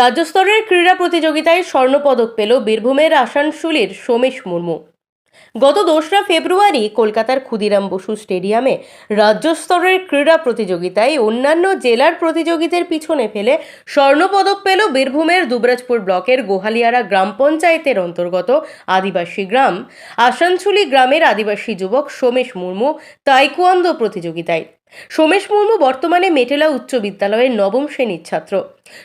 রাজ্যস্তরের ক্রীড়া প্রতিযোগিতায় স্বর্ণপদক পেল বীরভূমের আসানসোলের সোমেশ মুর্মু। গত দোসরা ফেব্রুয়ারি কলকাতার ক্ষুদিরাম বসু স্টেডিয়ামে রাজ্যস্তরের ক্রীড়া প্রতিযোগিতায় অন্যান্য জেলার প্রতিযোগীদের পিছনে ফেলে স্বর্ণপদক পেল বীরভূমের দুবরাজপুর ব্লকের গোহালিয়ারা গ্রাম পঞ্চায়েতের অন্তর্গত আদিবাসী গ্রাম। আসানসোলি গ্রামের আদিবাসী যুবক সোমেশ মুর্মু তাইকোয়ান্দো প্রতিযোগিতায়। সোমেশ মুর্মু বর্তমানে মেটেলা উচ্চ বিদ্যালয়ের নবম শ্রেণির ছাত্র।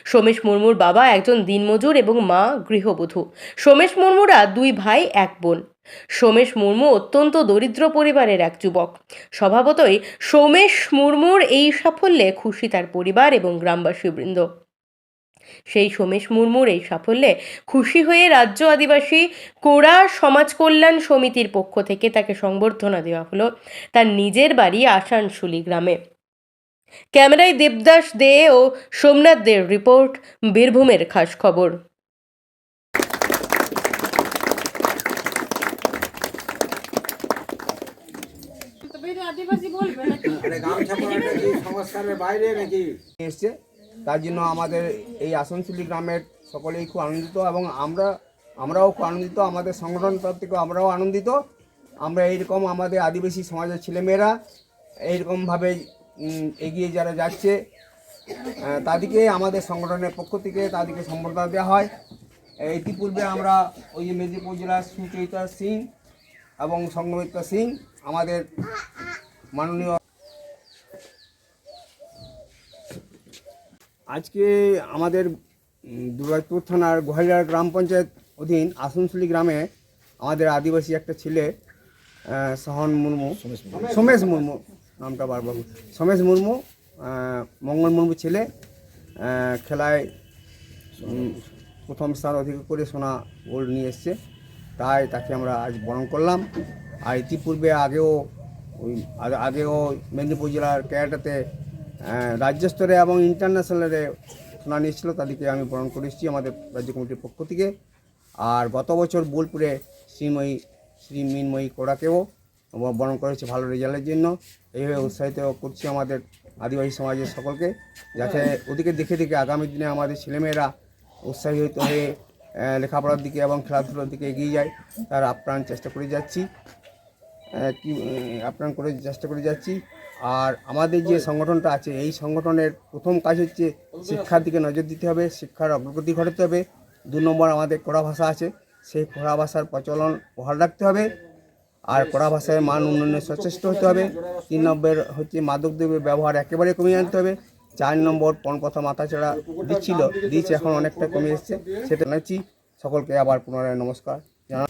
সোমেশ মুর্মুর বাবা একজন দিনমজুর এবং মা গৃহবধূ। সোমেশ মুর্মুরা দুই ভাই, এক বোন। সোমেশ মুর্মু অত্যন্ত দরিদ্র পরিবারের এক যুবক। স্বভাবতই সোমেশ মুর্মুর এই সাফল্যে খুশি তার পরিবার এবং গ্রামবাসীবৃন্দ। সেই সোমেশ মুর্মুর এই সাফল্যে খুশি হয়ে রাজ্য আদিবাসী কোড়া সমাজ কল্যাণ সমিতির পক্ষ থেকে তাকে সংবর্ধনা দেওয়া হলো তার নিজের বাড়ি আসানসুলি গ্রামে। ক্যামেরায় দেবদাস দে ও সোমনাথ দের রিপোর্ট বীরভূমের খাস খবর। এসছে। তার জন্য আমাদের এই আসানসোলি গ্রামের সকলেই খুব আনন্দিত এবং আমরা আমরাও খুব আনন্দিত। আমাদের সংগঠন তরফ থেকেও আমরাও আনন্দিত। আমরা এইরকম আমাদের আদিবাসী সমাজের ছেলেমেয়েরা এইরকমভাবে এগিয়ে যারা যাচ্ছে তাদেরকে আমাদের সংগঠনের পক্ষ থেকে তাদেরকে সম্বর্ধনা দেওয়া হয়। ইতিপূর্বে আমরা ওই যে মেদিনীপুর জেলার সুচরিতা সিং এবং সংগমিত্রা সিং আমাদের মাননীয় আজকে আমাদের দুর্গাপুর থানার গোহালিয়ার গ্রাম পঞ্চায়েত অধীন আসানসোলি গ্রামে আমাদের আদিবাসী একটা ছেলে সহন মুর্মু। সোমেশ মুর্মু। নামটা বারবার সোমেশ মুর্মু মঙ্গল মুর্মু ছেলে খেলায় প্রথম স্থান অধিকার করে সোনা গোল্ড নিয়ে এসছে। তাই তাকে আমরা আজ বরণ করলাম। আর ইতিপূর্বে আগেও ওই আগে- আগেও মেদিনীপুর জেলার ক্যারাটাতে আহ, রাজ্য স্তরে এবং ইন্টারন্যাশনালে সোনা নিয়েছিল তাদেরকে আমি বরণ করে এসেছি আমাদের রাজ্য কমিটির পক্ষ থেকে। আর গত বছর বোলপুরে শ্রীময়ী শ্রী মিনময়ী কোড়াকেও বরণ করেছে ভালো রেজাল্টের জন্য। এইভাবে উৎসাহিত করছি আমাদের আদিবাসী সমাজের সকলকে, যাতে ওদিকে দেখে দেখে আগামী দিনে আমাদের ছেলেমেয়েরা উৎসাহিত হয়ে লেখাপড়ার দিকে এবং খেলাধুলার দিকে এগিয়ে যায়, তার আপ্রাণ চেষ্টা করে যাচ্ছি। কি আপ্রাণ করে চেষ্টা করে যাচ্ছি। আর আমাদের যে সংগঠনটা আছে, এই সংগঠনের প্রথম কাজ হচ্ছে শিক্ষার দিকে নজর দিতে হবে, শিক্ষার অগ্রগতি ঘটাতে হবে। দু নম্বর আমাদের কড়া ভাষা আছে, সেই কড়া ভাষার প্রচলন বহাল রাখতে হবে। আর কড়া ভাষায় মান উন্নয়নে সচেষ্ট হতে হবে। তিন নম্বর হচ্ছে মাদক দ্রব্যের ব্যবহার একেবারে কমিয়ে আনতে হবে। চার নম্বর পণপথা মাথাছাড়া দিচ্ছিল দিচ্ছে এখন অনেকটা কমে এসছে। সেটা জানাচ্ছি। সকলকে আবার পুনরায় নমস্কার। জানা